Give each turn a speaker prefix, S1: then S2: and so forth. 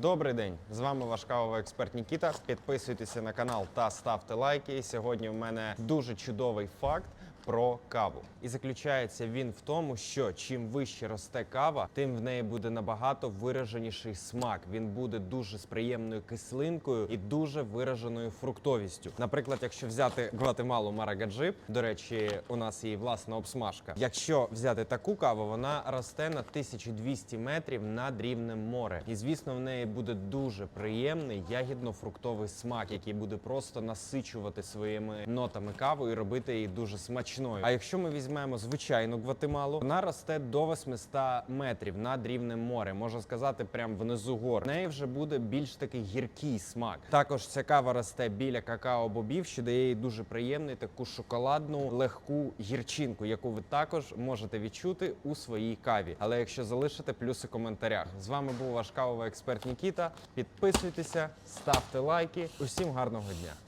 S1: Добрий день! З вами ваш кавовий експерт Нікіта. Підписуйтеся на канал та ставте лайки. Сьогодні в мене дуже чудовий факт. Про каву, і заключається він в тому, що чим вище росте кава, тим в неї буде набагато вираженіший смак. Він буде дуже з приємною кислинкою і дуже вираженою фруктовістю. Наприклад, якщо взяти Гватемалу Марагаджип, до речі, у нас її власна обсмажка. Якщо взяти таку каву, вона росте на 1200 метрів над рівнем моря. І звісно, в неї буде дуже приємний ягідно-фруктовий смак, який буде просто насичувати своїми нотами каву і робити її дуже смачною. А якщо ми візьмемо звичайну Гватемалу, вона росте до 800 метрів над рівнем моря. Можна сказати, прямо внизу гор. В неї вже буде більш такий гіркий смак. Також ця кава росте біля какао-бобів, що дає їй дуже приємний таку шоколадну легку гірчинку, яку ви також можете відчути у своїй каві. Але якщо залишите плюси в коментарях, з вами був ваш кавовий експерт Нікіта. Підписуйтеся, ставте лайки. Усім гарного дня!